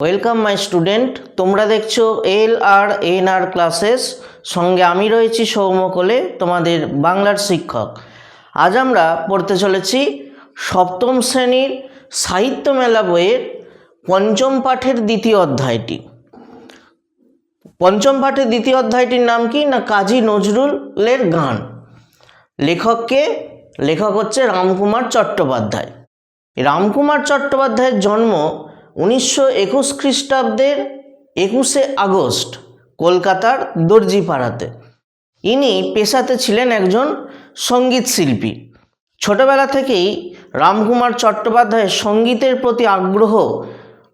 Welcome my student তোমরা দেখছ এল আর N আর classes সঙ্গে আমি রয়েছি সৌম্যকলে তোমাদের বাংলার শিক্ষক। আজ আমরা পড়তে চলেছি সপ্তম শ্রেণির সাহিত্য মেলা বইয়ের পঞ্চম পাঠের দ্বিতীয় অধ্যায়টি। পঞ্চম পাঠের দ্বিতীয় অধ্যায়টির নাম কি? না, কাজী নজরুলের গান। লেখককে, লেখক হচ্ছে রামকুমার চট্টোপাধ্যায়। রামকুমার চট্টোপাধ্যায়ের জন্ম উনিশশো একুশ খ্রিস্টাব্দের একুশে আগস্ট কলকাতার দর্জিপাড়াতে। ইনি পেশাতে ছিলেন একজন সংগীত শিল্পী। ছোটবেলা থেকেই রামকুমার চট্টোপাধ্যায়ের সঙ্গীতের প্রতি আগ্রহ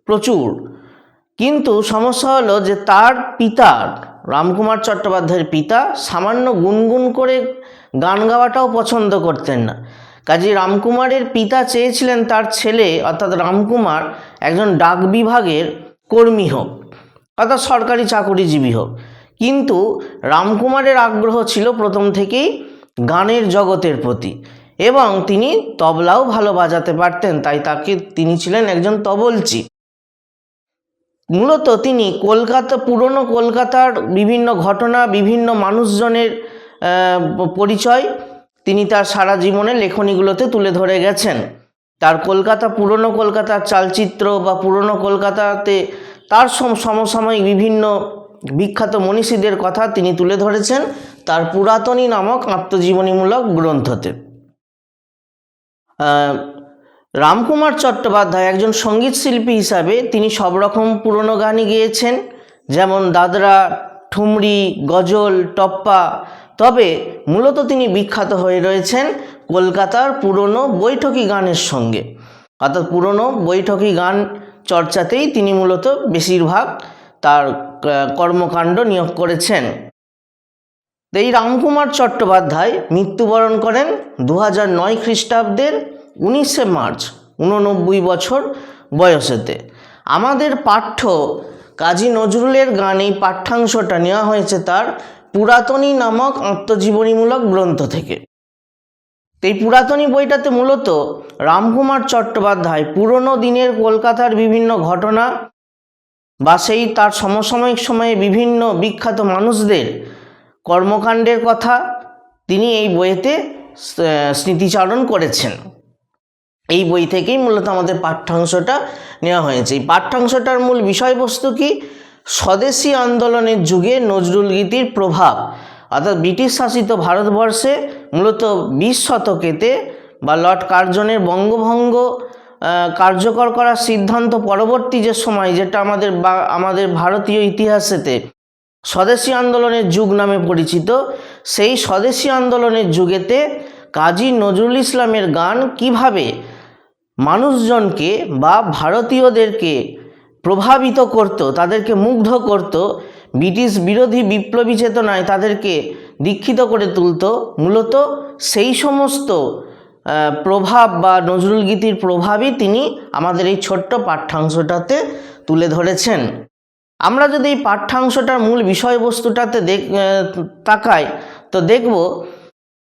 প্রচুর। কিন্তু সমস্যা হলো যে তার পিতা, রামকুমার চট্টোপাধ্যায়ের পিতা, সামান্য গুনগুন করে গান গাওয়াটাও পছন্দ করতেন না। কাজে রামকুমারের পিতা চেয়েছিলেন তার ছেলে, অর্থাৎ রামকুমার, একজন ডাক বিভাগের কর্মী হোক, অর্থাৎ সরকারি চাকুরিজীবী হোক। কিন্তু রামকুমারের আগ্রহ ছিল প্রথম থেকেই গানের জগতের প্রতি এবং তিনি তবলাও ভালো বাজাতে পারতেন, তাই তাকে তিনি ছিলেন একজন তবলচি। মূলত তিনি কলকাতা, পুরনো কলকাতার বিভিন্ন ঘটনা, বিভিন্ন মানুষজনের পরিচয় তিনি তার সারা জীবনে লেখনীগুলোতে তুলে ধরে গেছেন। তার কলকাতা, পুরনো কলকাতার চালচিত্র বা পুরনো কলকাতাতে তার সম- সমসাময়িক বিভিন্ন বিখ্যাত মনীষীদের কথা তিনি তুলে ধরেছেন তার পুরাতনী নামক আত্মজীবনীমূলক গ্রন্থতে। রামকুমার চট্টোপাধ্যায় একজন সংগীত শিল্পী হিসাবে তিনি সব রকম পুরনো গানই গেয়েছেন, যেমন দাদরা, ঠুমরি, গজল, টপ্পা তবে মূলত তিনি বিখ্যাত হয়ে রয়েছেন কলকাতার পুরনো বৈঠকি গানের সঙ্গে। অর্থাৎ পুরনো বৈঠকি গান চর্চাতেই তিনি মূলত বেশিরভাগ তার কর্মকাণ্ড নিয়োগ করেছেন। এই রামকুমার চট্টোপাধ্যায় মৃত্যুবরণ করেন দু হাজার নয় খ্রিস্টাব্দের উনিশে মার্চ উননব্বই বছর বয়সেতে। আমাদের পাঠ্য কাজী নজরুলের গান এই পাঠ্যাংশটা নেওয়া হয়েছে তার পুরাতনী নামক আত্মজীবনীমূলক গ্রন্থ থেকে। এই পুরাতনী বইটাতে মূলত রামকুমার চট্টোপাধ্যায় পুরনো দিনের কলকাতার বিভিন্ন ঘটনা বা সেই তার সমসাময়িক সময়ে বিভিন্ন বিখ্যাত মানুষদের কর্মকাণ্ডের কথা তিনি এই বইয়েতে আহ, স্মৃতিচারণ করেছেন। এই বই থেকেই মূলত আমাদের পাঠ্যাংশটা নেওয়া হয়েছে। এই পাঠ্যাংশটার মূল বিষয়বস্তু কি? স্বদেশী আন্দোলনের যুগে নজরুল গীতির প্রভাব, অর্থাৎ ব্রিটিশ শাসিত ভারতবর্ষে মূলত বিশ শতকেতে বা লর্ড কার্জনের বঙ্গভঙ্গ কার্যকর করার সিদ্ধান্ত পরবর্তী যে সময়, যেটা আমাদের বা, আমাদের ভারতীয় ইতিহাসেতে স্বদেশী আন্দোলনের যুগ নামে পরিচিত, সেই স্বদেশী আন্দোলনের যুগেতে কাজী নজরুল ইসলামের গান কীভাবে মানুষজনকে বা ভারতীয়দেরকে প্রভাবিত করত, তাদেরকে মুগ্ধ করত, ব্রিটিশ বিরোধী বিপ্লবী চেতনায় তাদেরকে দীক্ষিত করে তুলত। মূলত সেই সমস্ত প্রভাব বা নজরুল গীতির প্রভাবই তিনি আমাদের এই ছোট্ট পাঠ্যাংশটাতে তুলে ধরেছেন। আমরা যদি এই পাঠ্যাংশটার মূল বিষয়বস্তুটাতে দেখ তাকাই, তো দেখব,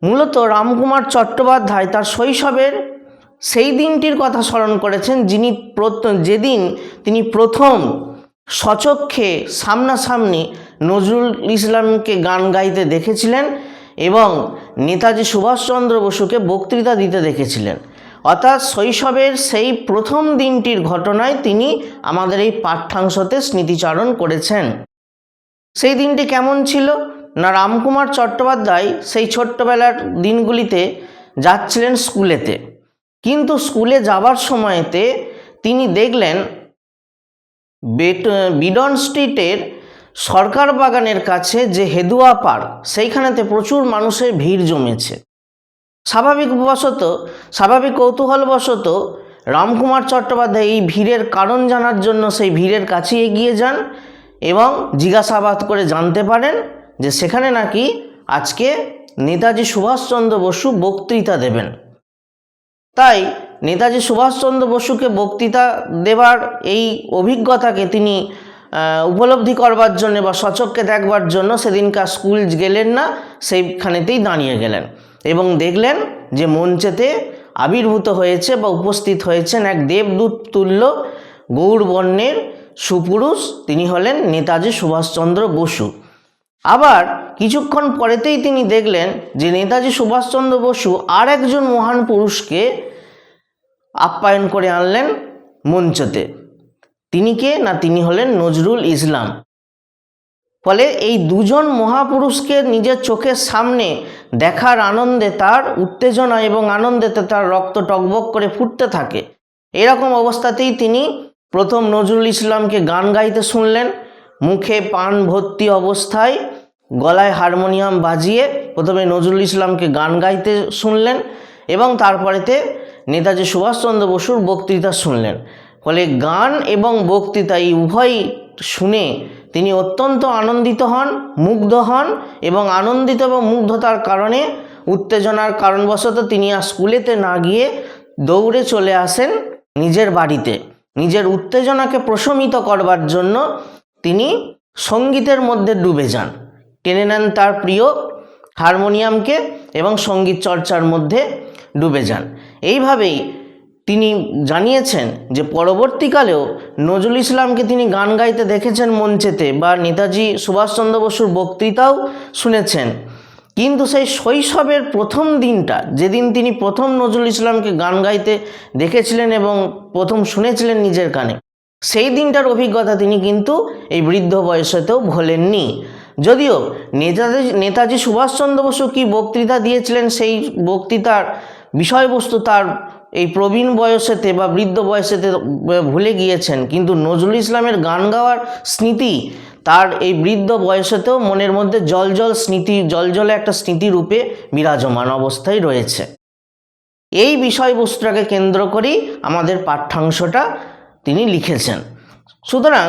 মূলত রামকুমার চট্টোপাধ্যায় তার শৈশবের সেই দিনটির কথা স্মরণ করেছেন যিনি যেদিন তিনি প্রথম সচক্ষে সামনাসামনি নজরুল ইসলামকে গান গাইতে দেখেছিলেন এবং নেতাজি সুভাষচন্দ্র বসুকে বক্তৃতা দিতে দেখেছিলেন। অর্থাৎ শৈশবের সেই প্রথম দিনটির ঘটনায় তিনি আমাদের এই পাঠ্যাংশতে স্মৃতিচারণ করেছেন। সেই দিনটি কেমন ছিল? না, রামকুমার চট্টোপাধ্যায় সেই ছোট্টবেলার দিনগুলিতে যাচ্ছিলেন স্কুলেতে। কিন্তু স্কুলে যাবার সময়তে তিনি দেখলেন বিডন স্ট্রিটের সরকার বাগানের কাছে যে হেদুয়া পার্ক, সেইখানেতে প্রচুর মানুষের ভিড় জমেছে। স্বাভাবিকবশত স্বাভাবিক কৌতূহলবশত রামকুমার চট্টোপাধ্যায় এই ভিড়ের কারণ জানার জন্য সেই ভিড়ের কাছে এগিয়ে যান এবং জিজ্ঞাসাবাদ করে জানতে পারেন যে সেখানে নাকি আজকে নেতাজি সুভাষচন্দ্র বসু বক্তৃতা দেবেন। তাই নেতাজি সুভাষচন্দ্র বসুকে বক্তৃতা দেবার এই অভিজ্ঞতাকে তিনি উপলব্ধি করবার জন্য বা সচককে দেখবার জন্য সেদিনকার স্কুল গেলেন না, সেইখানেতেই দাঁড়িয়ে গেলেন এবং দেখলেন যে মঞ্চেতে আবির্ভূত হয়েছে বা উপস্থিত হয়েছেন এক দেবদূত তুল্য গৌর বর্ণের সুপুরুষ, তিনি হলেন নেতাজি সুভাষচন্দ্র বসু। আবার কিছুক্ষণ পরেতেই তিনি দেখলেন যে নেতাজি সুভাষচন্দ্র বসু আর একজন মহান পুরুষকে আপ্যায়ন করে আনলেন মঞ্চতে। তিনি কে না তিনি হলেন নজরুল ইসলাম। ফলে এই দুজন মহাপুরুষকে নিজের চোখের সামনে দেখার আনন্দে তার উত্তেজনা এবং আনন্দেতে তার রক্ত টকবক করে ফুটতে থাকে। এরকম অবস্থাতেই তিনি প্রথম নজরুল ইসলামকে গান গাইতে শুনলেন। মুখে পান ভর্তি অবস্থায় গলায় হারমোনিয়াম বাজিয়ে প্রথমে নজরুল ইসলামকে গান গাইতে শুনলেন এবং তারপরেতে নেতাজি সুভাষচন্দ্র বসুর বক্তৃতা শুনলেন। ফলে গান এবং বক্তৃতা এই উভয় শুনে তিনি অত্যন্ত আনন্দিত হন, মুগ্ধ হন এবং আনন্দিত এবং মুগ্ধতার কারণে, উত্তেজনার কারণবশত তিনি আর স্কুলেতে না গিয়ে দৌড়ে চলে আসেন নিজের বাড়িতে। নিজের উত্তেজনাকে প্রশমিত করবার জন্য তিনি সঙ্গীতের মধ্যে ডুবে যান। টেনে নেন তার প্রিয় হারমোনিয়ামকে এবং সংগীত চর্চার মধ্যে ডুবে যান। এইভাবেই তিনি জানিয়েছেন যে পরবর্তীকালেও নজরুল ইসলামকে তিনি গান গাইতে দেখেছেন মঞ্চেতে বা নেতাজি সুভাষচন্দ্র বসুর বক্তৃতাও শুনেছেন। কিন্তু সেই শৈশবের প্রথম দিনটা, যেদিন তিনি প্রথম নজরুল ইসলামকে গান গাইতে দেখেছিলেন এবং প্রথম শুনেছিলেন নিজের কানে, সেই দিনটার অভিজ্ঞতা তিনি কিন্তু এই বৃদ্ধ বয়সেতেও ভোলেননি। যদিও নেতাজি নেতাজি সুভাষচন্দ্র বসু কি বক্তৃতা দিয়েছিলেন সেই বক্তৃতার বিষয়বস্তু তার এই প্রবীণ বয়সেতে বা বৃদ্ধ বয়সেতে ভুলে গিয়েছেন। কিন্তু নজরুল ইসলামের গান গাওয়ার স্মৃতি তার এই বৃদ্ধ বয়সেতেও মনের মধ্যে জল জল স্মৃতি, জল জলে একটা স্মৃতিরূপে বিরাজমান অবস্থায় রয়েছে। এই বিষয়বস্তুটাকে কেন্দ্র করেই আমাদের পাঠ্যাংশটা তিনি লিখেছেন। সুতরাং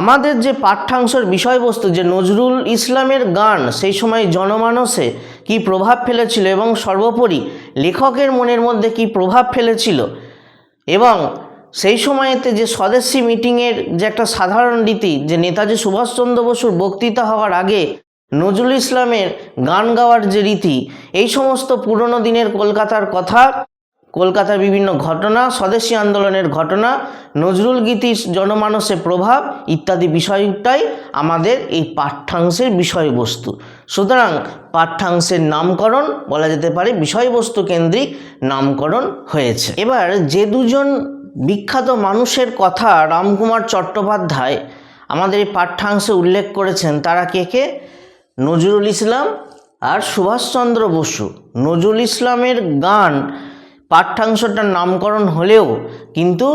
আমাদের যে পাঠ্যাংশের বিষয়বস্তু, যে নজরুল ইসলামের গান, সেই সময় জনমানসে কি প্রভাব ফেলেছিল এবং সর্বোপরি লেখকের মনের মধ্যে কি প্রভাব ফেলেছিল? এবং সেই সময়েতে যে স্বদেশী মিটিংয়ের যে একটা সাধারণ রীতি, যে নেতাজি সুভাষচন্দ্র বসুর বক্তৃতা হওয়ার আগে নজরুল ইসলামের গান গাওয়ার যে রীতি, এই সমস্ত পুরনো দিনের কলকাতার কথা কলকাতার বিভিন্ন ঘটনা, স্বদেশী আন্দোলনের ঘটনা, নজরুল গীতি জনমানসে প্রভাব ইত্যাদি বিষয়টাই আমাদের এই পাঠ্যাংশের বিষয়বস্তু। সুতরাং পাঠ্যাংশের নামকরণ বলা যেতে পারে বিষয়বস্তু কেন্দ্রিক নামকরণ হয়েছে। এবার যে দুজন বিখ্যাত মানুষের কথা রামকুমার চট্টোপাধ্যায় আমাদের এই পাঠ্যাংশে উল্লেখ করেছেন, তারা কে কে? নজরুল ইসলাম আর সুভাষচন্দ্র বসু। নজরুল ইসলামের গান পাঠ্যাংশটার নামকরণ হলেও কিন্তু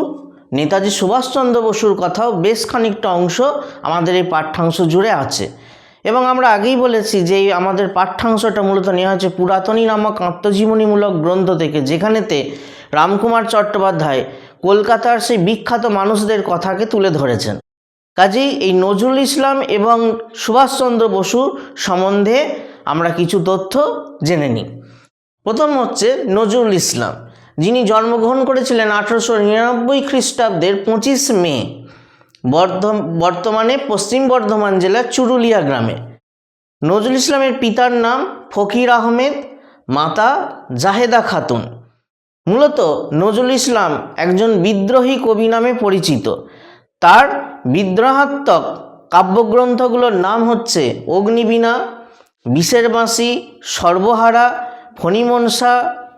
নেতাজি সুভাষচন্দ্র বসুর কথাও বেশ খানিকটা অংশ আমাদের এই পাঠ্যাংশ জুড়ে আছে। এবং আমরা আগেই বলেছি যে আমাদের পাঠ্যাংশটা মূলত নেওয়া হচ্ছে পুরাতনী নামক আত্মজীবনীমূলক গ্রন্থ থেকে, যেখানেতে রামকুমার চট্টোপাধ্যায় কলকাতার সেই বিখ্যাত মানুষদের কথাকে তুলে ধরেছেন। কাজেই এই নজরুল ইসলাম এবং সুভাষচন্দ্র বসু সম্বন্ধে আমরা কিছু তথ্য জেনে নিই। প্রথম হচ্ছে নজরুল ইসলাম। যিনি জন্মগ্রহণ করেছিলেন আঠারোশো নিরানব্বই খ্রিস্টাব্দের পঁচিশ মে বর্তমানে পশ্চিম বর্ধমান জেলার চুরুলিয়া গ্রামে। নজরুল ইসলামের পিতার নাম ফকির আহমেদ, মাতা জাহেদা খাতুন। মূলত নজরুল ইসলাম একজন বিদ্রোহী কবি নামে পরিচিত। তার বিদ্রোহাত্মক কাব্যগ্রন্থগুলোর নাম হচ্ছে অগ্নিবীণা বিষের বাঁশি সর্বহারা, ফণিমনসা,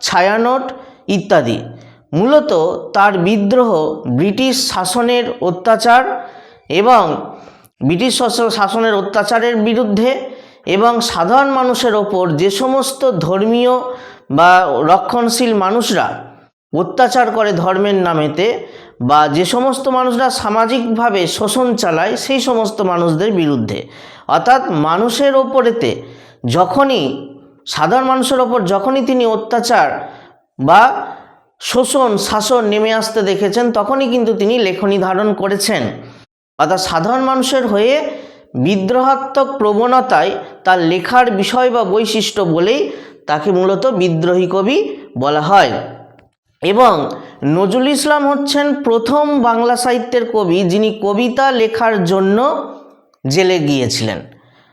ছায়ানট ইত্যাদি। মূলত তার বিদ্রোহ ব্রিটিশ শাসনের অত্যাচার এবং ব্রিটিশ শাস- শাসনের অত্যাচারের বিরুদ্ধে এবং সাধারণ মানুষের ওপর যে সমস্ত ধর্মীয় বা রক্ষণশীল মানুষরা অত্যাচার করে ধর্মের নামেতে বা যে সমস্ত মানুষরা সামাজিকভাবে শোষণ চালায়, সেই সমস্ত মানুষদের বিরুদ্ধে। অর্থাৎ মানুষের ওপরেতে যখনই, সাধারণ মানুষের ওপর যখনই তিনি অত্যাচার বা শোষণ, শাসন নেমে আসতে দেখেছেন, তখনই কিন্তু তিনি লেখনী ধারণ করেছেন। অর্থাৎ সাধারণ মানুষের হয়ে বিদ্রোহাত্মক প্রবণতায় তার লেখার বিষয় বা বৈশিষ্ট্য বলেই তাকে মূলত বিদ্রোহী কবি বলা হয়। এবং নজরুল ইসলাম হচ্ছেন প্রথম বাংলা সাহিত্যের কবি, যিনি কবিতা লেখার জন্য জেলে গিয়েছিলেন।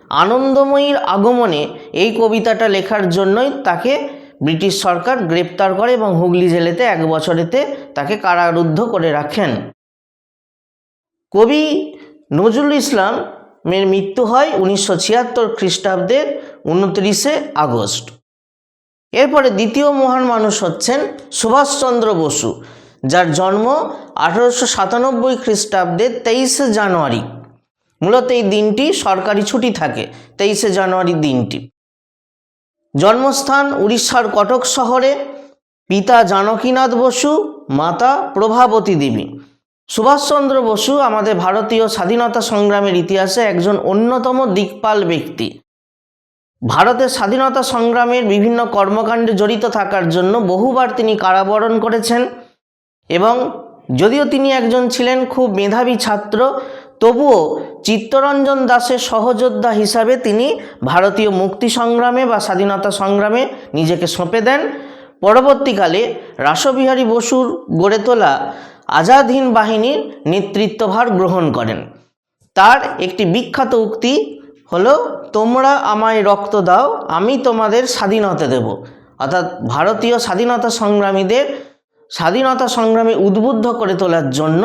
আনন্দময়ীর আগমনে এই কবিতাটা লেখার জন্যই তাকে ব্রিটিশ সরকার গ্রেপ্তার করে এবং হুগলি জেলেতে এক বছরেতে তাকে কারারুদ্ধ করে রাখেন। কবি নজরুল ইসলামের মৃত্যু হয় উনিশশো ছিয়াত্তর খ্রিস্টাব্দের উনত্রিশে আগস্ট। এরপরে দ্বিতীয় মহান মানুষ হচ্ছেন সুভাষচন্দ্র বসু, যার জন্ম আঠারোশো সাতানব্বই খ্রিস্টাব্দের তেইশে জানুয়ারি। মূলত এই দিনটি সরকারি ছুটি থাকে, তেইশে জানুয়ারি দিনটি। জন্মস্থান উড়িষ্যার কটক শহরে পিতা জানকীনাথ বসু, মাতা প্রভাবতী দেবী। সুভাষচন্দ্র বসু আমাদের ভারতীয় স্বাধীনতা সংগ্রামের ইতিহাসে একজন অন্যতম দিকপাল ব্যক্তি। ভারতের স্বাধীনতা সংগ্রামের বিভিন্ন কর্মকাণ্ডে জড়িত থাকার জন্য বহুবার তিনি কারাবরণ করেছেন এবং যদিও তিনি একজন ছিলেন খুব মেধাবী ছাত্র তবুও চিত্তরঞ্জন দাসের সহযোদ্ধা হিসাবে তিনি ভারতীয় মুক্তি সংগ্রামে বা স্বাধীনতা সংগ্রামে নিজেকে সঁপে দেন। পরবর্তীকালে রাসবিহারী বসুর গড়ে তোলা আজাদ হিন্দ বাহিনীর নেতৃত্বভার গ্রহণ করেন। তার একটি বিখ্যাত উক্তি হলো, তোমরা আমায় রক্ত দাও, আমি তোমাদের স্বাধীনতা দেব। অর্থাৎ ভারতীয় স্বাধীনতা সংগ্রামীদের স্বাধীনতা সংগ্রামে উদ্বুদ্ধ করে তোলার জন্য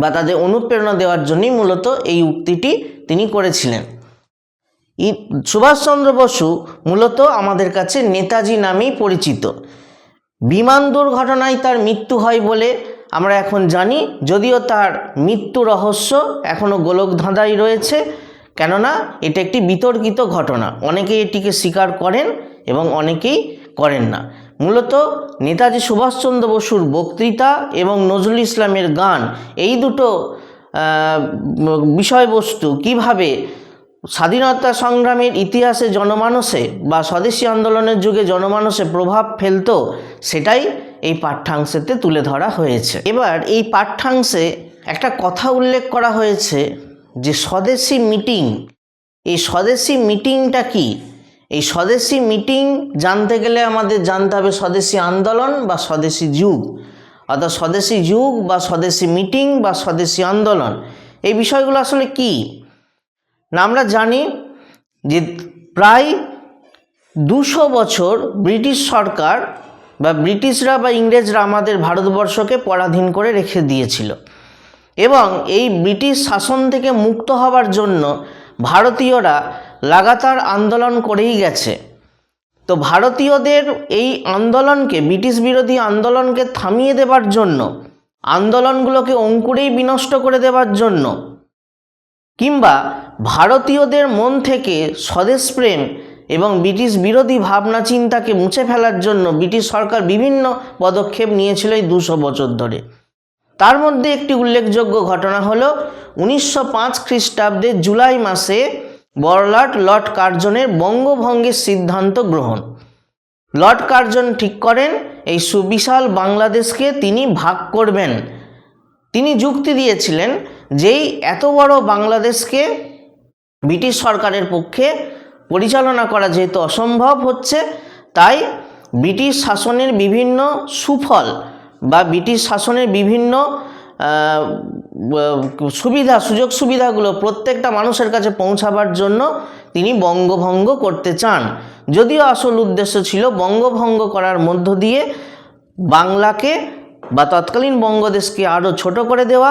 বা তাদের অনুপ্রেরণা দেওয়ার জন্যই মূলত এই উক্তিটি তিনি করেছিলেন। সুভাষচন্দ্র বসু মূলত আমাদের কাছে নেতাজি নামেই পরিচিত। বিমান দুর্ঘটনায় তার মৃত্যু হয় বলে আমরা এখন জানি, যদিও তার মৃত্যু রহস্য এখনও গোলক ধাঁধাই রয়েছে, কেননা এটা একটি বিতর্কিত ঘটনা। অনেকেই এটিকে স্বীকার করেন এবং অনেকেই করেন না। মূলত নেতাজি সুভাষচন্দ্র বসুর বক্তৃতা এবং নজরুল ইসলামের গান, এই দুটো বিষয়বস্তু কীভাবে স্বাধীনতা সংগ্রামের ইতিহাসে জনমানসে বা স্বদেশী আন্দোলনের যুগে জনমানসে প্রভাব ফেলতো, সেটাই এই পাঠ্যাংশেতে তুলে ধরা হয়েছে। এবার এই পাঠ্যাংশে একটা কথা উল্লেখ করা হয়েছে যে স্বদেশী মিটিং, এই স্বদেশী মিটিংটা কি? এই স্বদেশী মিটিং জানতে গেলে আমাদের জানতে হবে স্বদেশী আন্দোলন বা স্বদেশী যুগ। অর্থাৎ স্বদেশী যুগ বা স্বদেশী মিটিং বা স্বদেশী আন্দোলন, এই বিষয়গুলো আসলে কী? না, আমরা জানি যে প্রায় দুশো বছর ব্রিটিশ সরকার বা ব্রিটিশরা বা ইংরেজরা আমাদের ভারতবর্ষকে পরাধীন করে রেখে দিয়েছিল এবং এই ব্রিটিশ শাসন থেকে মুক্ত হওয়ার জন্য ভারতীয়রা লাগাতার আন্দোলন করেই গেছে। তো ভারতীয়দের এই আন্দোলনকে, ব্রিটিশ বিরোধী আন্দোলনকে থামিয়ে দেবার জন্য, আন্দোলনগুলোকে অঙ্কুরেই বিনষ্ট করে দেবার জন্য, কিংবা ভারতীয়দের মন থেকে স্বদেশপ্রেম এবং ব্রিটিশ বিরোধী ভাবনা চিন্তাকে মুছে ফেলার জন্য ব্রিটিশ সরকার বিভিন্ন পদক্ষেপ নিয়েছিল এই দুশো বছর ধরে। তার মধ্যে একটি উল্লেখযোগ্য ঘটনা হলো, উনিশশো পাঁচ খ্রিস্টাব্দে জুলাই মাসে বড়লাট লর্ড কার্জনের বঙ্গভঙ্গের সিদ্ধান্ত গ্রহণ। লর্ড কার্জন ঠিক করেন, এই সুবিশাল বাংলাদেশকে তিনি ভাগ করবেন। তিনি যুক্তি দিয়েছিলেন যেই এত বড় বাংলাদেশকে ব্রিটিশ সরকারের পক্ষে পরিচালনা করা যেহেতু অসম্ভব হচ্ছে, তাই ব্রিটিশ শাসনের বিভিন্ন সুফল বা ব্রিটিশ শাসনের বিভিন্ন সুবিধা, সুযোগ সুবিধাগুলো প্রত্যেকটা মানুষের কাছে পৌঁছাবার জন্য তিনি বঙ্গভঙ্গ করতে চান। যদিও আসল উদ্দেশ্য ছিল বঙ্গভঙ্গ করার মধ্য দিয়ে বাংলাকে বা তৎকালীন বঙ্গদেশকে আরও ছোট করে দেওয়া,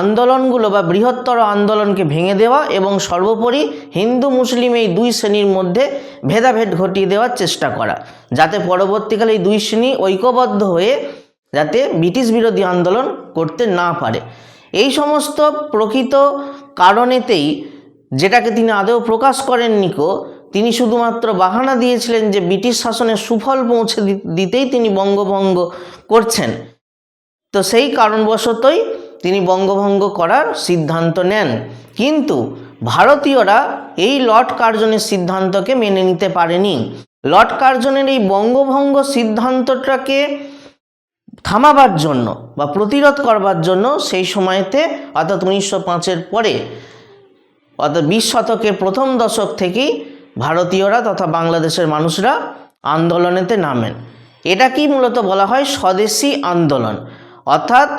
আন্দোলনগুলো বা বৃহত্তর আন্দোলনকে ভেঙে দেওয়া এবং সর্বোপরি হিন্দু মুসলিম এই দুই শ্রেণির মধ্যে ভেদাভেদ ঘটিয়ে দেওয়ার চেষ্টা করা, যাতে পরবর্তীকালে এই দুই শ্রেণি ঐক্যবদ্ধ হয়ে যাতে ব্রিটিশ বিরোধী আন্দোলন করতে না পারে। এই সমস্ত প্রকৃত কারণেতেই যেটাকে তিনি আদৌ প্রকাশ করেননি কো তিনি শুধুমাত্র বাহানা দিয়েছিলেন যে ব্রিটিশ শাসনের সুফল পৌঁছে দিতেই তিনি বঙ্গভঙ্গ করছেন। তো সেই কারণবশতই তিনি বঙ্গভঙ্গ করার সিদ্ধান্ত নেন। কিন্তু ভারতীয়রা এই লর্ড কার্জনের সিদ্ধান্তকে মেনে নিতে পারেনি। লর্ড কার্জনের এই বঙ্গভঙ্গ সিদ্ধান্তটাকে থামাবার জন্য বা প্রতিরোধ করবার জন্য সেই সময়তে অর্থাৎ উনিশশো পাঁচের পরে, অর্থাৎ বিশ শতকের প্রথম দশক থেকেই ভারতীয়রা তথা বাংলাদেশের মানুষরা আন্দোলনেতে নামেন। এটা কি মূলত বলা হয় স্বদেশি আন্দোলন। অর্থাৎ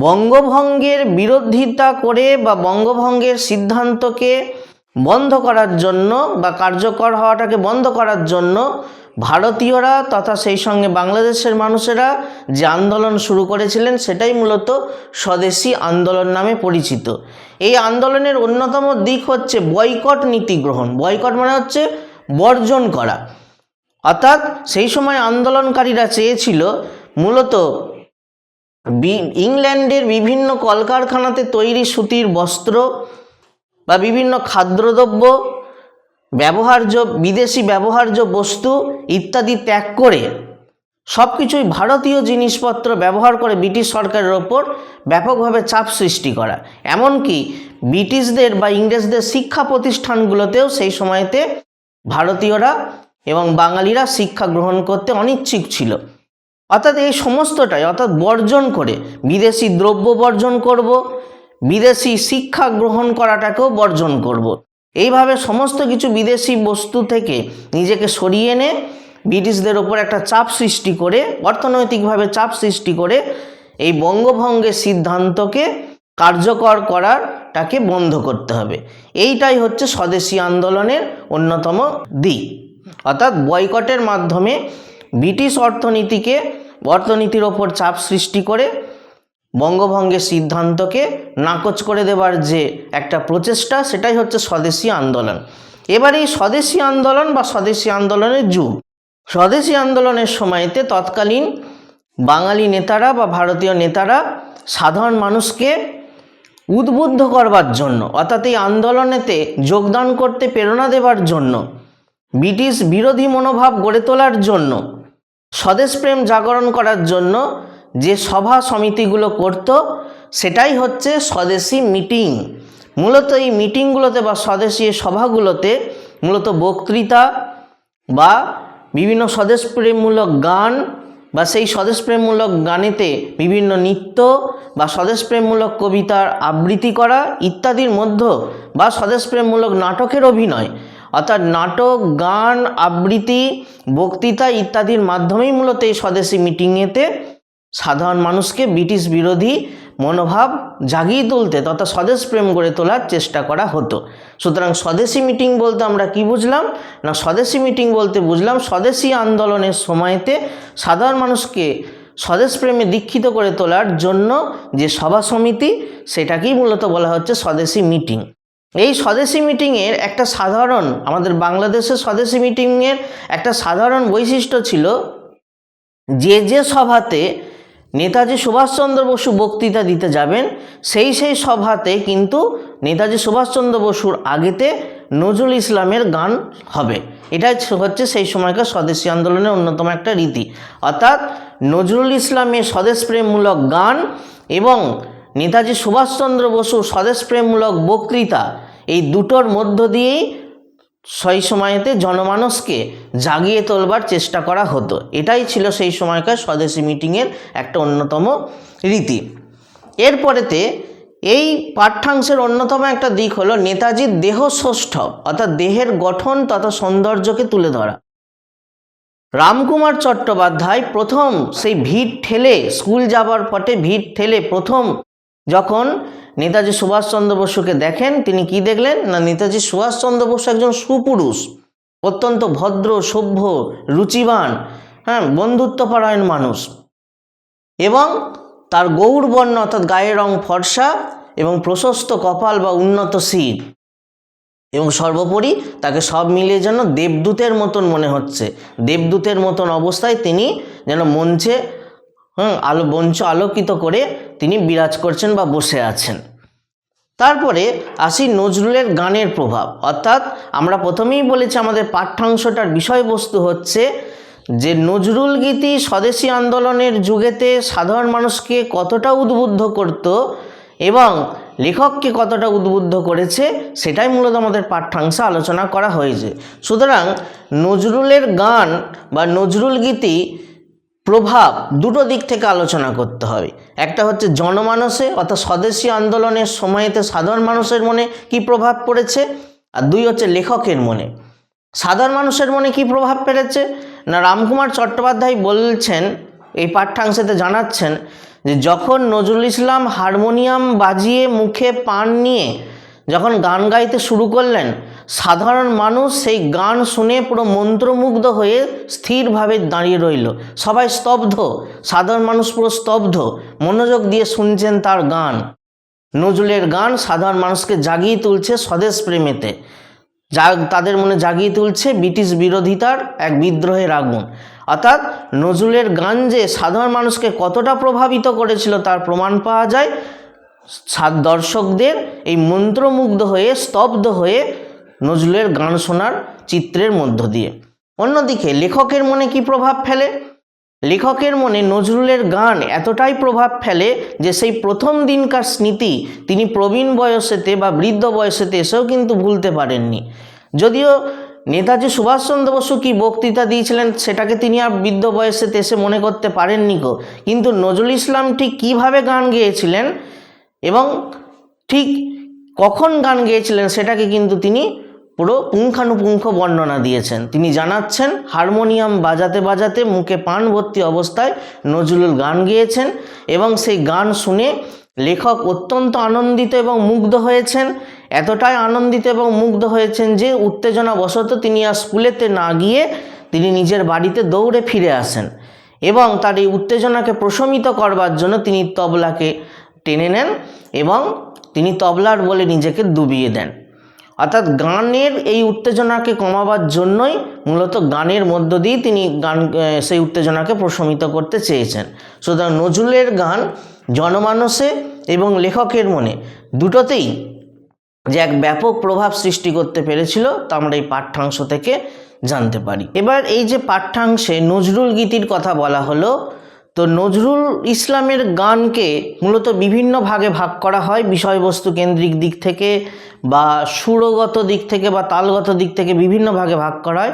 বঙ্গভঙ্গের বিরোধিতা করে বা বঙ্গভঙ্গের সিদ্ধান্তকে বন্ধ করার জন্য বা কার্যকর হওয়াটাকে বন্ধ করার জন্য ভারতীয়রা তথা সেই সঙ্গে বাংলাদেশের মানুষেরা যে আন্দোলন শুরু করেছিলেন সেটাই মূলত স্বদেশী আন্দোলন নামে পরিচিত। এই আন্দোলনের অন্যতম দিক হচ্ছে বয়কট নীতি গ্রহণ। বয়কট মানে হচ্ছে বর্জন করা। অর্থাৎ সেই সময় আন্দোলনকারীরা চেয়েছিল মূলত ইংল্যান্ডের বিভিন্ন কলকারখানাতে তৈরি সুতির বস্ত্র বা বিভিন্ন খাদ্যদ্রব্য ব্যবহার্য, বিদেশি ব্যবহার্য বস্তু ইত্যাদি ত্যাগ করে সব কিছুই ভারতীয় জিনিসপত্র ব্যবহার করে ব্রিটিশ সরকারের ওপর ব্যাপকভাবে চাপ সৃষ্টি করা। এমনকি ব্রিটিশদের বা ইংরেজদের শিক্ষা প্রতিষ্ঠানগুলোতেও সেই সময়তে ভারতীয়রা এবং বাঙালিরা শিক্ষা গ্রহণ করতে অনিচ্ছুক ছিল। অর্থাৎ এই সমস্তটাই অর্থাৎ বর্জন করে বিদেশি দ্রব্য বর্জন করব বিদেশি শিক্ষা গ্রহণ করাটাকেও বর্জন করব। এইভাবে সমস্ত কিছু বিদেশি বস্তু থেকে নিজেকে সরিয়ে এনে ব্রিটিশদের ওপর একটা চাপ সৃষ্টি করে, অর্থনৈতিকভাবে চাপ সৃষ্টি করে এই বঙ্গভঙ্গের সিদ্ধান্তকে কার্যকর করারটাকে বন্ধ করতে হবে এইটাই হচ্ছে স্বদেশি আন্দোলনের অন্যতম দিক অর্থাৎ বয়কটের মাধ্যমে ব্রিটিশ অর্থনীতিকে, অর্থনীতির ওপর চাপ সৃষ্টি করে বঙ্গভঙ্গের সিদ্ধান্তকে নাকচ করে দেবার যে একটা প্রচেষ্টা, সেটাই হচ্ছে স্বদেশি আন্দোলন। এবার এই স্বদেশি আন্দোলন বা স্বদেশি আন্দোলনের যুগ। স্বদেশি আন্দোলনের সময়তে তৎকালীন বাঙালি নেতারা বা ভারতীয় নেতারা সাধারণ মানুষকে উদ্বুদ্ধ করবার জন্য, অর্থাৎ এই আন্দোলনেতে যোগদান করতে প্রেরণা দেবার জন্য, ব্রিটিশ বিরোধী মনোভাব গড়ে তোলার জন্য, স্বদেশপ্রেম জাগরণ করার জন্য যে সভা সমিতিগুলো করত, সেটাই হচ্ছে স্বদেশী মিটিং। মূলত এই মিটিংগুলোতে বা স্বদেশী সভাগুলোতে মূলত বক্তৃতা বা বিভিন্ন স্বদেশপ্রেমমূলক গান বা সেই স্বদেশপ্রেমমূলক গানেতে বিভিন্ন নৃত্য বা স্বদেশপ্রেমমূলক কবিতার আবৃত্তি করা ইত্যাদির মধ্য বা স্বদেশপ্রেমমূলক নাটকের অভিনয়। অর্থাৎ নাটক, গান, আবৃত্তি, বক্তৃতা ইত্যাদির মাধ্যমেই মূলত এই স্বদেশী মিটিংয়েতে সাধারণ মানুষকে ব্রিটিশ বিরোধী মনোভাব জাগিয়ে তুলতে তথা স্বদেশ প্রেম গড়ে তোলার চেষ্টা করা হতো। সুতরাং স্বদেশী মিটিং বলতে আমরা কি বুঝলাম? না, স্বদেশী মিটিং বলতে বুঝলাম স্বদেশী আন্দোলনের সময়তে সাধারণ মানুষকে স্বদেশ প্রেমে দীক্ষিত করে তোলার জন্য যে সভা সমিতি, সেটাকেই মূলত বলা হচ্ছে স্বদেশী মিটিং। এই স্বদেশী মিটিংয়ের একটা সাধারণ, আমাদের বাংলাদেশের স্বদেশী মিটিংয়ের একটা সাধারণ বৈশিষ্ট্য ছিল যে যে সভাতে নেতাজি সুভাষচন্দ্র বসু বক্তৃতা দিতে যাবেন, সেই সেই সভাতে কিন্তু নেতাজি সুভাষচন্দ্র বসুর আগেতে নজরুল ইসলামের গান হবে। এটা হচ্ছে সেই সময়কার স্বদেশী আন্দোলনের অন্যতম একটা রীতি। অর্থাৎ নজরুল ইসলামের স্বদেশপ্রেমমূলক গান এবং নেতাজি সুভাষচন্দ্র বসুর স্বদেশপ্রেমমূলক বক্তৃতা এই দুটোর মধ্য দিয়েই সেই সময়তে জনমানসকে জাগিয়ে তোলবার চেষ্টা করা হতো। এটাই ছিল সেই সময়কার স্বদেশী মিটিংয়ের একটা অন্যতম রীতি। এরপরেতে এই পাঠ্যাংশের অন্যতম একটা দিক হলো নেতাজির দেহষষ্ঠ অর্থাৎ দেহের গঠন তথা সৌন্দর্যকে তুলে ধরা। রামকুমার চট্টোপাধ্যায় প্রথম সেই ভিড় ঠেলে, স্কুল যাবার পথে ভিড় ঠেলে প্রথম যখন নেতাজি সুভাষচন্দ্র বসুকে দেখেন, তিনি কি দেখলেন? না, নেতাজি সুভাষচন্দ্র বসু একজন সুপুরুষ, অত্যন্ত ভদ্র, সভ্য, রুচিবান হ্যাঁ বন্ধুত্বপরায়ণ মানুষ এবং তার গৌরবর্ণ অর্থাৎ গায়ের রং ফর্সা এবং প্রশস্ত কপাল বা উন্নত শির এবং সর্বোপরি তাকে সব মিলিয়ে যেন দেবদূতের মতন মনে হচ্ছে। দেবদূতের মতন অবস্থায় তিনি যেন মঞ্চে, হুম, আলো, মঞ্চ আলোকিত করে তিনি বিরাজ করছেন বা বসে আছেন। তারপরে আসি নজরুলের গানের প্রভাব। অর্থাৎ আমরা প্রথমেই বলেছি আমাদের পাঠ্যাংশটার বিষয়বস্তু হচ্ছে যে নজরুল গীতি স্বদেশী আন্দোলনের যুগেতে সাধারণ মানুষকে কতটা উদ্বুদ্ধ করত এবং লেখককে কতটা উদ্বুদ্ধ করেছে, সেটাই মূলত আমাদের পাঠ্যাংশে আলোচনা করা হয়েছে। সুতরাং নজরুলের গান বা নজরুল গীতি প্রভাব দুটো দিক থেকে আলোচনা করতে হবে। একটা হচ্ছে জনমানসে অর্থাৎ স্বদেশী আন্দোলনের সময়তে সাধারণ মানুষের মনে কি প্রভাব পড়েছে? আর দুই হচ্ছে লেখকের মনে। সাধারণ মানুষের মনে কি প্রভাব ফেলেছে না রামকুমার চট্টোপাধ্যায় বলছেন, এই পাঠ্যাংশেতে জানাচ্ছেন যে যখন নজরুল ইসলাম হারমোনিয়াম বাজিয়ে মুখে পান নিয়ে যখন গান গাইতে শুরু করলেন সাধারণ মানুষ সেই গান শুনে পুরো মন্ত্রমুগ্ধ হয়ে স্থিরভাবে দাঁড়িয়ে রইল। সবাই স্তব্ধ। সাধারণ মানুষ পুরো স্তব্ধ। মনোযোগ দিয়ে শুনছেন তার গান। নজরুলের গান সাধারণ মানুষকে জাগিয়ে তুলছে স্বদেশ প্রেমেতে। যা তাদের মনে জাগিয়ে তুলছে ব্রিটিশ বিরোধিতার এক বিদ্রোহের আগুন। অর্থাৎ নজরুলের গান যে সাধারণ মানুষকে কতটা প্রভাবিত করেছিল তার প্রমাণ পাওয়া যায়। দর্শকদের এই মন্ত্রমুগ্ধ হয়ে, স্তব্ধ হয়ে নজরুলের গান শোনার চিত্রের মধ্য দিয়ে। অন্যদিকে লেখকের মনে কি প্রভাব ফেলে? লেখকের মনে নজরুলের গান এতটাই প্রভাব ফেলে যে সেই প্রথম দিনকার স্মৃতি তিনি প্রবীণ বয়সেতে বা বৃদ্ধ বয়সেতে এসেও কিন্তু ভুলতে পারেননি। যদিও নেতাজি সুভাষচন্দ্র বসু কি বক্তৃতা দিয়েছিলেন সেটাকে তিনি আর বৃদ্ধ বয়সেতে এসে মনে করতে পারেননি গো। কিন্তু নজরুল ইসলাম ঠিক কীভাবে গান গেয়েছিলেন এবং ঠিক কখন গান গেয়েছিলেন সেটাকে কিন্তু তিনি পুরো পুঙ্খানুপুঙ্খ বর্ণনা দিয়েছেন। তিনি জানাচ্ছেন, হারমোনিয়াম বাজাতে বাজাতে মুখে পান ভর্তি অবস্থায় নজরুল গান গেয়েছেন এবং সেই গান শুনে লেখক অত্যন্ত আনন্দিত এবং মুগ্ধ হয়েছেন। এতটাই আনন্দিত এবং মুগ্ধ হয়েছেন যে উত্তেজনাবশত তিনি আর স্কুলেতে না গিয়ে তিনি নিজের বাড়িতে দৌড়ে ফিরে আসেন এবং তার এই উত্তেজনাকে প্রশমিত করবার জন্য তিনি তবলাকে টেনে নেন এবং তিনি তবলার বলে নিজেকে ডুবিয়ে দেন। অর্থাৎ গানের এই উত্তেজনাকে কমাবার জন্যই মূলত গানের মধ্য দিয়ে তিনি গান সেই উত্তেজনাকে প্রশমিত করতে চেয়েছেন। সুতরাং নজরুলের গান জনমানসে এবং লেখকের মনে দুটোতেই যে এক ব্যাপক প্রভাব সৃষ্টি করতে পেরেছিল তা আমরা এই পাঠ্যাংশ থেকে জানতে পারি। এবার এই যে পাঠ্যাংশে নজরুল গীতির কথা বলা হলো তো নজরুল ইসলামের গানকে মূলত বিভিন্ন ভাগে ভাগ করা হয় বিষয়বস্তু কেন্দ্রিক দিক থেকে বা সুরগত দিক থেকে বা তালগত দিক থেকে বিভিন্ন ভাগে ভাগ করা হয়।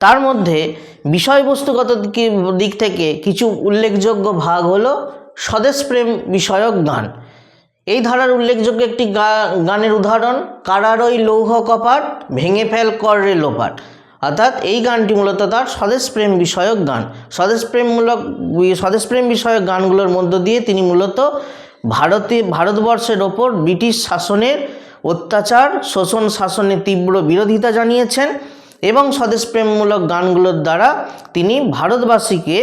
তার মধ্যে বিষয়বস্তুগত দিকে- থেকে কিছু উল্লেখযোগ্য ভাগ হলো স্বদেশপ্রেম বিষয়ক গান। এই ধারার উল্লেখযোগ্য একটি গানের উদাহরণ, কারারই লৌহ কপাট, ভেঙে ফেল কর রে লোপাট। অর্থাৎ এই গানটি মূলত তার স্বদেশপ্রেম বিষয়ক গান। স্বদেশপ্রেমমূলক স্বদেশপ্রেম বিষয়ক গানগুলোর মধ্য দিয়ে তিনি মূলত ভারতে ভারতবর্ষের ওপর ব্রিটিশ শাসনের অত্যাচার, শোষণ শাসনের তীব্র বিরোধিতা জানিয়েছেন এবং স্বদেশপ্রেমমূলক গানগুলোর দ্বারা তিনি ভারতবাসীকে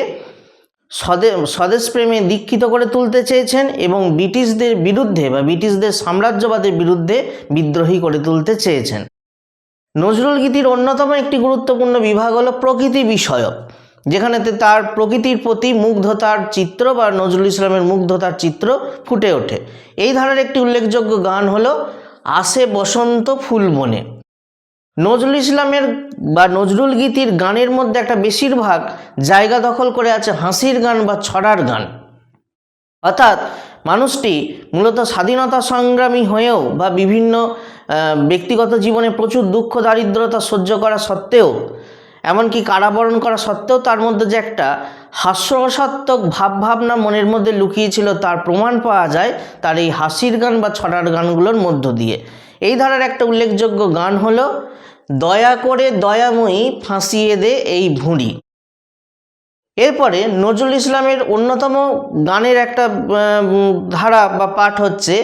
স্বদে স্বদেশপ্রেমে দীক্ষিত করে তুলতে চেয়েছেন এবং ব্রিটিশদের বিরুদ্ধে বা ব্রিটিশদের সাম্রাজ্যবাদের বিরুদ্ধে বিদ্রোহী করে তুলতে চেয়েছেন। নজরুল গীতির অন্যতম একটি গুরুত্বপূর্ণ বিভাগ হলো প্রকৃতি বিষয়ক যেখানেতে তার প্রকৃতির প্রতি মুগ্ধতার চিত্র বা নজরুল ইসলামের মুগ্ধতার চিত্র ফুটে ওঠে। এই ধারার একটি উল্লেখযোগ্য গান হলো আসে বসন্ত ফুল বনে নজরুল ইসলামের বা নজরুল গীতির গানের মধ্যে একটা বেশিরভাগ জায়গা দখল করে আছে হাসির গান বা ছড়ার গান। অর্থাৎ মানুষটি মূলত স্বাধীনতা সংগ্রামী হয়েও বা বিভিন্ন ব্যক্তিগত জীবনে প্রচুর দুঃখ, দারিদ্রতা সহ্য করা সত্ত্বেও, এমনকি কারাবরণ করা সত্ত্বেও তার মধ্যে যে একটা হাস্যরসাত্মক ভাবভাবনা মনের মধ্যে লুকিয়েছিল তার প্রমাণ পাওয়া যায় তার এই হাসির গান বা ছড়ার গানগুলোর মধ্য দিয়ে। এই ধারার একটা উল্লেখযোগ্য গান হলো, দয়া করে দয়াময়ী ফাঁসিয়ে দে এই ভুঁড়ি। এরপরে নজরুল ইসলামের অন্যতম গানের একটা ধারা বা পাঠ হচ্ছে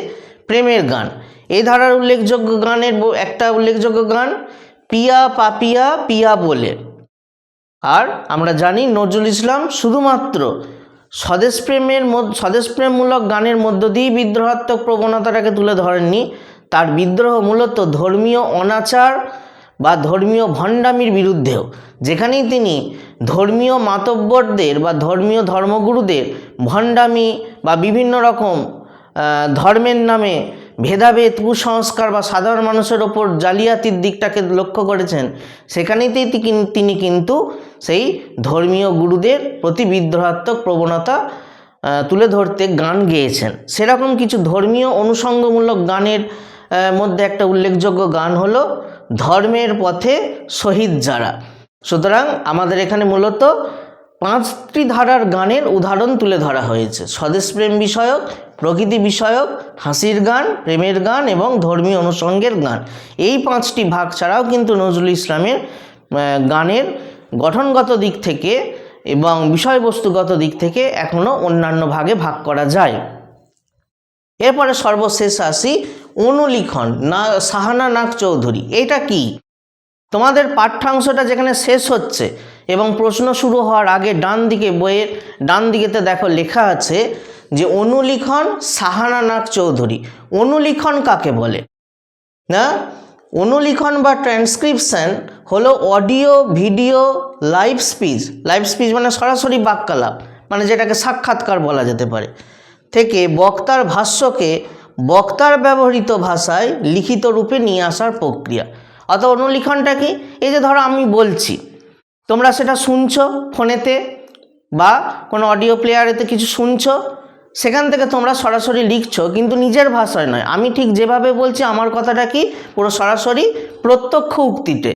প্রেমের গান। এই ধারার উল্লেখযোগ্য গানের একটা উল্লেখযোগ্য গান, পিয়া পাপিয়া পিয়া বলে। আর আমরা জানি নজরুল ইসলাম শুধুমাত্র স্বদেশপ্রেমের স্বদেশপ্রেমমূলক গানের মধ্য দিয়েই বিদ্রোহাত্মক প্রবণতাটাকে তুলে ধরেননি। তার বিদ্রোহ মূলত ধর্মীয় অনাচার বা ধর্মীয় ভণ্ডামির বিরুদ্ধেও, যেখানেই তিনি ধর্মীয় মাতব্বরদের বা ধর্মীয় ধর্মগুরুদের ভণ্ডামি বা বিভিন্ন রকম ধর্মের নামে ভেদাভেদ, কুসংস্কার বা সাধারণ মানুষের ওপর জালিয়াতির দিকটাকে লক্ষ্য করেছেন সেখানেতেই তিনি কিন্তু সেই ধর্মীয় গুরুদের প্রতি বিদ্রোহাত্মক প্রবণতা তুলে ধরতে গান গেয়েছেন। সেরকম কিছু ধর্মীয় অনুষঙ্গমূলক গানের মধ্যে একটা উল্লেখযোগ্য গান হলো, ধর্মের পথে শহীদ যারা। সুতরাং আমাদের এখানে মূলত পাঁচটি ধারার গানের উদাহরণ তুলে ধরা হয়েছে। স্বদেশপ্রেম বিষয়ক, প্রকৃতি বিষয়ক, হাসির গান, প্রেমের গান এবং ধর্মীয় অনুষঙ্গের গান। এই পাঁচটি ভাগ ছাড়াও কিন্তু নজরুল ইসলামের গানের গঠনগত দিক থেকে এবং বিষয়বস্তুগত দিক থেকে এখনও অন্যান্য ভাগে ভাগ করা যায়। এরপরে সর্বশেষ আসি অনুলিখন, না সাহানা নাগ চৌধুরী, এটা কি? তোমাদের পাঠ্যাংশটা যেখানে শেষ হচ্ছে এবং প্রশ্ন শুরু হওয়ার আগে ডান দিকে বইয়ের, ডান দিকেতে দেখো লেখা আছে যে অনুলিখন সাহানা নাগ চৌধুরী। অনুলিখন কাকে বলে? না? অনুলিখন বা ট্রান্সক্রিপশন হলো audio video live speech live speech মানে সরাসরি বাক্যালাপ মানে যেটাকে সাক্ষাৎকার বলা যেতে পারে। থেকে বক্তার ভাষ্যকে বক্তার ব্যবহৃত ভাষায় লিখিত রূপে নিয়ে আসার প্রক্রিয়া। অর্থাৎ অনুলিখনটা কি? এই যে ধরো আমি বলছি, তোমরা সেটা শুনছো ফোনেতে বা কোনো অডিও প্লেয়ারেতে কিছু শুনছো, সেখান থেকে তোমরা সরাসরি লিখছো, কিন্তু নিজের ভাষায় নয়। আমি ঠিক যেভাবে বলছি, আমার কথাটা কি? পুরো সরাসরি প্রত্যক্ষ উক্তিতে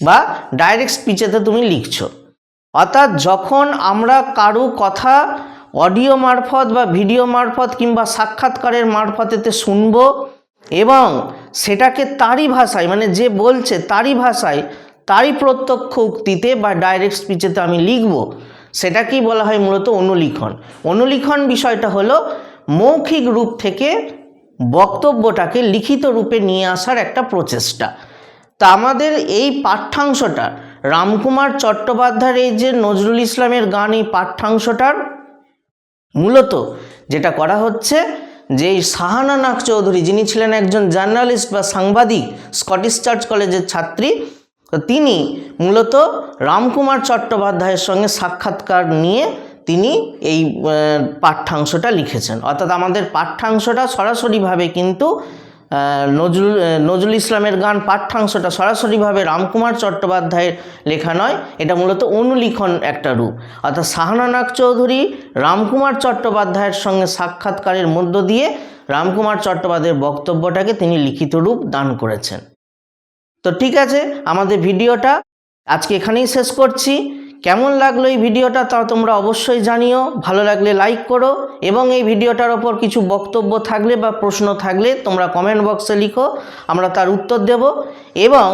বা ডাইরেক্ট স্পিচেতে তুমি লিখছো। অর্থাৎ যখন আমরা কারু কথা অডিও মারফত বা ভিডিও মারফত কিংবা সাক্ষাৎকারের মারফতেতে শুনব এবং সেটাকে তারই ভাষায় মানে যে বলছে তারই ভাষায়, তারই প্রত্যক্ষ উক্তিতে বা ডাইরেক্ট স্পিচেতে আমি লিখব। সেটাকেই বলা হয় মূলত অনুলিখন। অনুলিখন বিষয়টা হলো মৌখিক রূপ থেকে বক্তব্যটাকে লিখিত রূপে নিয়ে আসার একটা প্রচেষ্টা। তা আমাদের এই পাঠ্যাংশটা, রামকুমার চট্টোপাধ্যায়ের এই যে নজরুল ইসলামের গান, এই পাঠ্যাংশটার মূলত যেটা করা হচ্ছে যে সাহানা নাগ চৌধুরী, যিনি ছিলেন একজন জার্নালিস্ট বা সাংবাদিক, স্কটিশ চার্চ কলেজের ছাত্রী, তো তিনি মূলত রামকুমার চট্টোপাধ্যায়ের সঙ্গে সাক্ষাৎকার নিয়ে তিনি এই পাঠ্যাংশটা লিখেছেন। অর্থাৎ আমাদের পাঠ্যাংশটা সরাসরিভাবে কিন্তু নজরুল নজরুল ইসলামের গান পাঠ্যাংশটা সরাসরিভাবে রামকুমার চট্টোপাধ্যায়ের লেখা নয়, এটা মূলত অনুলিখন একটা রূপ। অর্থাৎ শাহানা নাগ চৌধুরী রামকুমার চট্টোপাধ্যায়ের সঙ্গে সাক্ষাৎকারের মধ্য দিয়ে রামকুমার চট্টোপাধ্যায়ের বক্তব্যটাকে তিনি লিখিত রূপ দান করেছেন। তো ঠিক আছে, আমাদের ভিডিওটা আজকে এখানেই শেষ করছি। কেমন লাগল এই ভিডিওটা তা তোমরা অবশ্যই জানিও। ভালো লাগলে লাইক করো এবং এই ভিডিওটার ওপর কিছু বক্তব্য থাকলে বা প্রশ্ন থাকলে তোমরা কমেন্ট বক্সে লিখো, আমরা তার উত্তর দেব এবং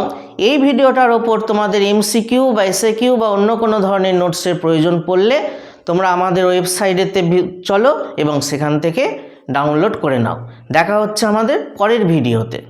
এই ভিডিওটার ওপর তোমাদের এমসিকিউ বা এসএ কিউ বা অন্য কোনো ধরনের নোটসের প্রয়োজন পড়লে তোমরা আমাদের ওয়েবসাইটেতে চলো এবং সেখান থেকে ডাউনলোড করে নাও। দেখা হচ্ছে আমাদের পরের ভিডিওতে।